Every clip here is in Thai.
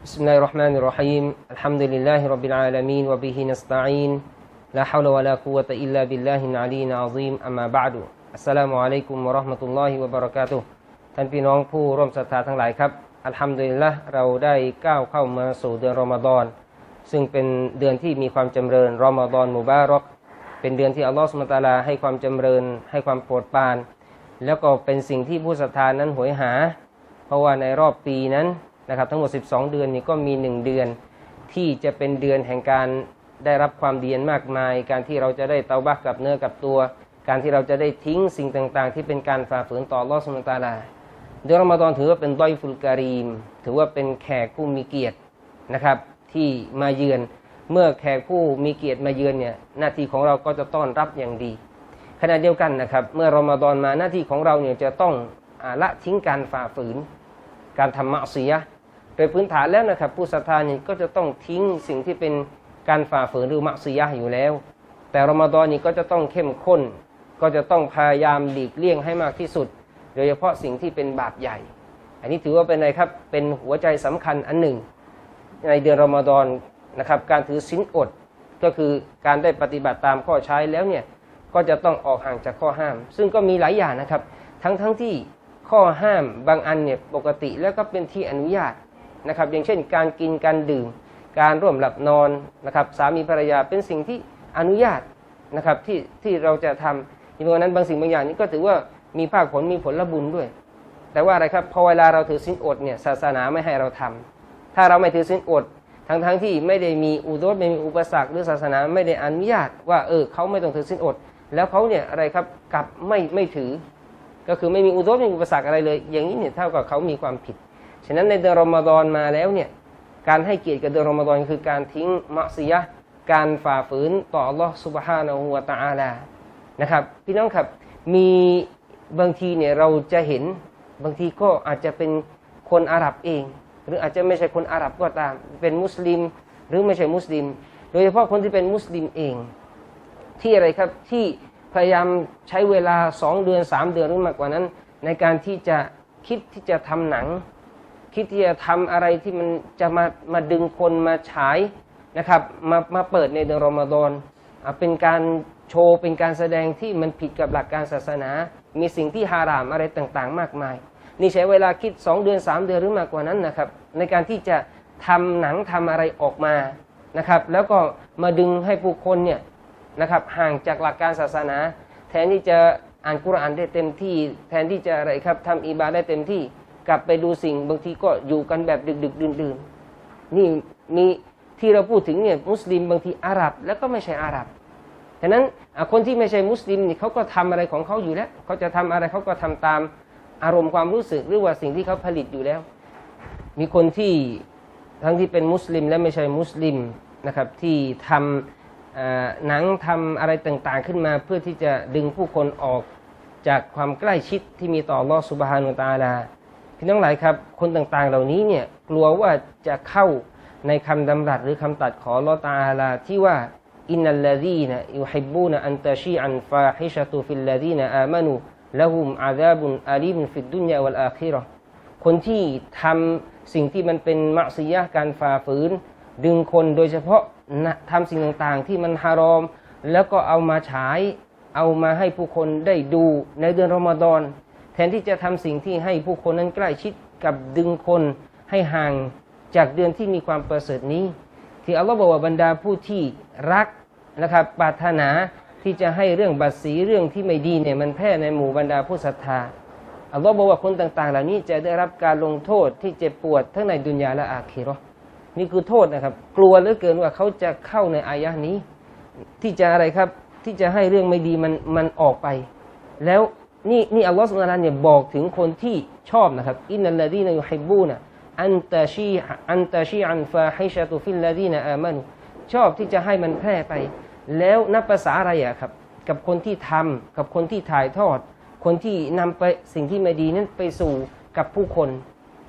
بسم الله الرحمن الرحيم الحمد لله رب العالمين وبه نستعين لا حول ولا قوة إلا بالله العلي العظيم أما بعد السلام عليكم ورحمة الله وبركاته ท่านพี่น้องผู้ร่วมศรัทธาทั้งหลายครับอัลฮัมดุลิลละเราได้ก้าวเข้ามาสู่เดือนรอมฎอนซึ่งเป็นเดือนที่มีความจำเริญรอมฎอนมูบารอกเป็นเดือนที่อัลลอฮฺสุลตาลาให้ความจำเริญ ให้ความโปรดปราน แล้วก็เป็นสิ่งที่ผู้ศรัทธานั้นหวยหา เพราะว่าในรอบปีนั้น นะครับทั้งหมด 12 เดือนนี้ก็มี 1 เดือนที่จะเป็นเดือนแห่งการได้รับความดีนมากมาย การที่เราจะได้เตาบักกับเนื้อกับตัว การที่เราจะได้ทิ้งสิ่งต่างๆ ที่เป็นการฝ่าฝืนต่อลอสุลตาลาเดือนรอมฎอนถือว่าเป็นด้อยฟุลการีม ถือว่าเป็นแขกผู้มีเกียรตินะครับที่มาเยือนเมื่อแขกผู้มีเกียรติมาเยือนเนี่ยหน้าที่ของเราก็จะต้อนรับอย่างดีขณะเดียวกันนะครับ เมื่อรอมฎอนมาหน้าที่ของเราเนี่ยจะต้องอละทิ้งการฝ่าฝืน การทำมะเสีย ดยพื้นฐานแล้วนะครับ ผู้ศรัทธานี่ก็จะต้องทิ้งสิ่งที่เป็นการฝ่าฝืนหรือมะเสียะอยู่แล้ว แต่รอมฎอนนี้ก็จะต้องเข้มข้น ก็จะต้องพยายามหลีกเลี่ยงให้มากที่สุด โดยเฉพาะสิ่งที่เป็นบาปใหญ่ อันนี้ถือว่าเป็นอะไรครับเป็นหัวใจสำคัญอันหนึ่ง ในเดือนรอมฎอนนะครับ การถือศีลอดก็คือการได้ปฏิบัติตามข้อใช้แล้วเนี่ยก็จะต้องออกห่างจากข้อห้าม ซึ่งก็มีหลายอย่างนะครับ ทั้งทั้งที่ข้อห้ามบางอันเนี่ยปกติแล้วก็เป็นที่อนุญาต นะครับอย่างเช่น การกินการดื่ม การร่วมหลับนอนนะครับสามีภรรยาเป็นสิ่งที่อนุญาตนะครับที่ที่เราจะทำในวันนั้นบางสิ่งบางอย่างนี้ก็ถือว่ามีภาคผลมีผลบุญด้วย แต่ว่าอะไรครับพอเวลาเราถือศีลอดเนี่ยศาสนาไม่ให้เราทำถ้าเราไม่ถือศีลอดทั้งทั้งที่ไม่ได้มีอุดรไม่มีอุปสรรคหรือศาสนาไม่ได้อนุญาต ว่าเออเขาไม่ต้องถือศีลอด แล้วเขาเนี่ยอะไรครับกลับไม่ไม่ถือ ก็คือไม่มีอุดรไม่มีอุปสรรคอะไรเลย อย่างนี้เนี่ยเท่ากับเขามีความผิด ฉะนั้นในเดือนรอมฎอนมาแล้วเนี่ยการให้เกียรติกับเดือนรอมฎอนคือการทิ้งมะซียะการฝ่าฝืนต่อ Allah Subhanahu wa Taala นะครับ พี่น้องครับมีบางทีเนี่ยเราจะเห็นบางทีก็อาจจะเป็นคนอาหรับเอง หรืออาจจะไม่ใช่คนอาหรับก็ตาม เป็นมุสลิม หรือไม่ใช่มุสลิม โดยเฉพาะคนที่เป็นมุสลิมเอง ที่อะไรครับที่พยายามใช้เวลาสองเดือนสามเดือนหรือมากกว่านั้น ในการที่จะคิดที่จะทำหนัง คิดที่จะทำอะไรที่มันจะมามาดึงคนมาฉายนะครับมามาเปิดในเดือนรอมฎอนเป็นการโชว์เป็นการแสดงที่มันผิดกับหลักการศาสนา มีสิ่งที่ฮารามอะไรต่างๆ มากมาย นี่ใช้เวลาคิด 2 เดือน 3 เดือนหรือมากกว่านั้นนะครับ ในการที่จะทำหนังทำอะไรออกมานะครับ แล้วก็มาดึงให้ผู้คนเนี่ยนะครับห่างจากหลักการศาสนา แทนที่จะอ่านกุรอานได้เต็มที่ แทนที่จะอะไรครับทำอิบาได้เต็มที่ กลับไปดูสิ่งบางทีก็อยู่กันแบบดึกดึกดื่นดื่นๆนี่มีที่เราพูดถึงเนี่ยมุสลิมบางทีอาหรับ แล้วก็ไม่ใช่อาหรับฉะนั้นคนที่ไม่ใช่มุสลิมนี่เขาก็ทำอะไรของเขาอยู่แล้วเขาจะทำอะไรเขาก็ทำตามอารมณ์ความรู้สึกหรือว่าสิ่งที่เขาผลิตอยู่แล้ว มีคนที่ทั้งที่เป็นมุสลิมและไม่ใช่มุสลิมนะครับที่ทำหนังทำอะไรต่างๆขึ้นมา เพื่อที่จะดึงผู้คนออกจากความใกล้ชิดที่มีต่อลอสุบฮานุตาลา พี่น้องหลายครับ คนต่างๆเหล่านี้เนี่ยกลัวว่าจะเข้าในคำดำรัสหรือคำตัดของลอตาลาที่ว่าอินนัลลดีนะยุฮิบูนอันตะชีอันฟาฮิชะตุฟิลลดีนอามานูละหุมอาซาบุนอาลีมุฟิดดุนยาวัลอาคิราะห์คนที่ทำสิ่งที่มันเป็นมะซียะการฝ่าฝืน ดึงคนโดยเฉพาะนะทำสิ่งต่างๆ ที่มันฮารอม แล้วก็เอามาฉาย เอามาให้ผู้คนได้ดูในเดือนรอมฎอน แทนที่จะทำสิ่งที่ให้ผู้คนนั้นใกล้ชิดกับดึงคนให้ห่างจากเดือนที่มีความประเสริฐนี้ ที่อัลลอฮ์บอกว่าบรรดาผู้ที่รักนะครับปรารถนาที่จะให้เรื่องบัตรสีเรื่องที่ไม่ดีเนี่ยมันแพร่ในหมู่บรรดาผู้ศรัทธาอัลลอฮ์บอกว่าคนต่าง ๆ เหล่านี้จะได้รับการลงโทษที่เจ็บปวดทั้งในดุนยาและอาคีราะห์นี่คือโทษนะครับ กลัวเหลือเกินว่าเขาจะเข้าในอายะนี้ ที่จะอะไรครับที่จะให้เรื่องไม่ดีมันมันออกไป แล้ว นี่นี่อัลลอฮฺสุลตานเนี่ยบอกถึงคนที่ชอบนะครับอินนัลลดีนยุฮิบูนะอันตาชีอันตาชีอันฟาฮิชะตุฟิลลดีนอามานุชอบที่จะให้มันแพร่ไป แล้วนับภาษาอะไรอะครับ กับคนที่ทำกับคนที่ถ่ายทอด คนที่นำไปสิ่งที่ไม่ดีนั้นไปสู่กับผู้คน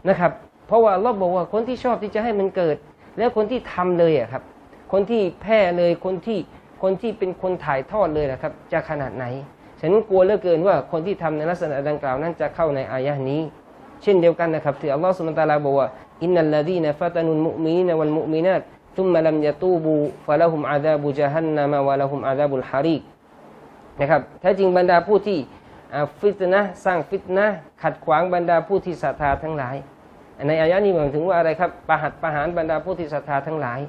นะครับ เพราะว่าเราบอกว่าคนที่ชอบที่จะให้มันเกิด แล้วคนที่ทำเลยอะครับ คนที่แพร่เลยคนที่คนที่เป็นคนถ่ายทอดเลยนะครับ จะขนาดไหน ฉันกลัวเหลือเกินว่าคนที่ทำในลักษณะดังกล่าวนั้นจะเข้าในอายะนี้ เช่นเดียวกันนะครับที่อัลลอฮฺสุลตาลาบอกว่าอินนัลลดีนฟาตานุลมุมีนวัลมุมินัตทุมมะลัมยะตูบูฟะละหุมอาดาบุจฮันนามะวะละหุมอาดาบุลฮารีกนะครับแท้จริงบรรดาผู้ที่ฟิตนะสร้างฟิตนะขัดขวางบรรดาผู้ที่ศรัทธาทั้งหลาย ในอายะนี้หมายถึงว่าอะไรครับประหัตประหารบรรดาผู้ที่ศรัทธาทั้งหลาย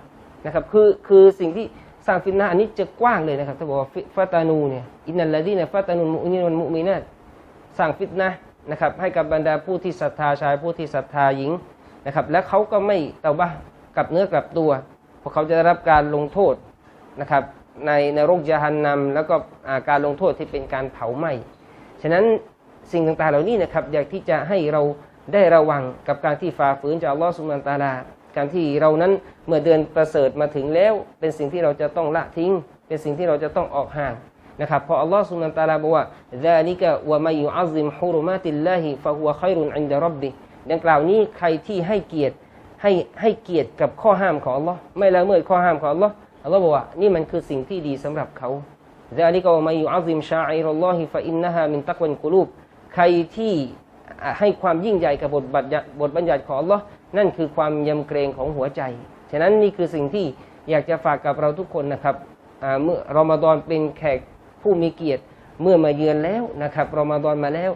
นะครับคือคือสิ่งที่ สร้างฟิตนะห์อันนี้จะกว้างเลยนะครับถ้าบอกว่าฟาตานูเนี่ยอินนัลลดีเนี่ยฟาตานุลมุมินีนวัลมุมินาตสร้างฟิตนะห์นะครับให้กับบรรดาผู้ที่ศรัทธาชายผู้ที่ศรัทธาหญิงนะครับและเขาก็ไม่เตาบะห์กลับเนื้อกลับตัวเพราะเขาจะได้รับการลงโทษนะครับในในโรกยาหันนำแล้วก็การลงโทษที่เป็นการเผาไหม้ฉะนั้นสิ่งต่างๆเหล่านี้นะครับอยากที่จะให้เราได้ระวังกับการที่ฝ่าฝืนจากอัลลอฮฺสุบานตาลา การที่เรานั้นเมื่อเดือนประเสริฐมาถึงแล้ว เป็นสิ่งที่เราจะต้องละทิ้ง เป็นสิ่งที่เราจะต้องออกห่างนะครับพออัลลอฮ์สุลตาลาบอกว่าดานิกะวะมายุอัซิมฮุรุมาติลลาฮิฟะฮุวะครุนอินดะรับบิดังกล่าวนี้ใครที่ให้เกียรติให้ให้เกียรติกับข้อห้ามของอัลลอฮ์ไม่ละเมิดข้อห้ามของอัลลอฮ์อัลลอฮ์บอกว่านี่มันคือสิ่งที่ดีสำหรับเขาดานิกะวะมายุอัซิมชาอิรุลลอฮิฟะอินนะฮามินตักวันกุลูบใครที่ให้ความยิ่งใหญ่กับบทบัญญัติบทบัญญัติของอัลลอฮ์ นั่นคือความยำเกรงของหัวใจ ฉะนั้นนี่คือสิ่งที่อยากจะฝากกับเราทุกคนนะครับเมื่อรอมฎอนเป็นแขกผู้มีเกียรติเมื่อมาเยือนแล้วนะครับรอมฎอนมาแล้ว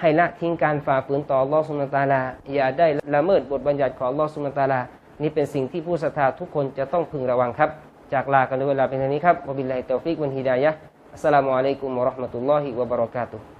ให้ละทิ้งการฝ่าฝืนต่อลอสุลตาลา อย่าได้ละเมิดบทบัญญัติของลอสุลตาลา นี่เป็นสิ่งที่ผู้ศรัทธาทุกคนจะต้องพึงระวังครับ จากลากันด้วยเวลาเป็นเท่านี้ครับวบิลลาฮิตอฟิกวันฮิดายะอัสสลามุอะลัยกุมวะราะห์มะตุลลอฮิวะบะเราะกาตุฮ์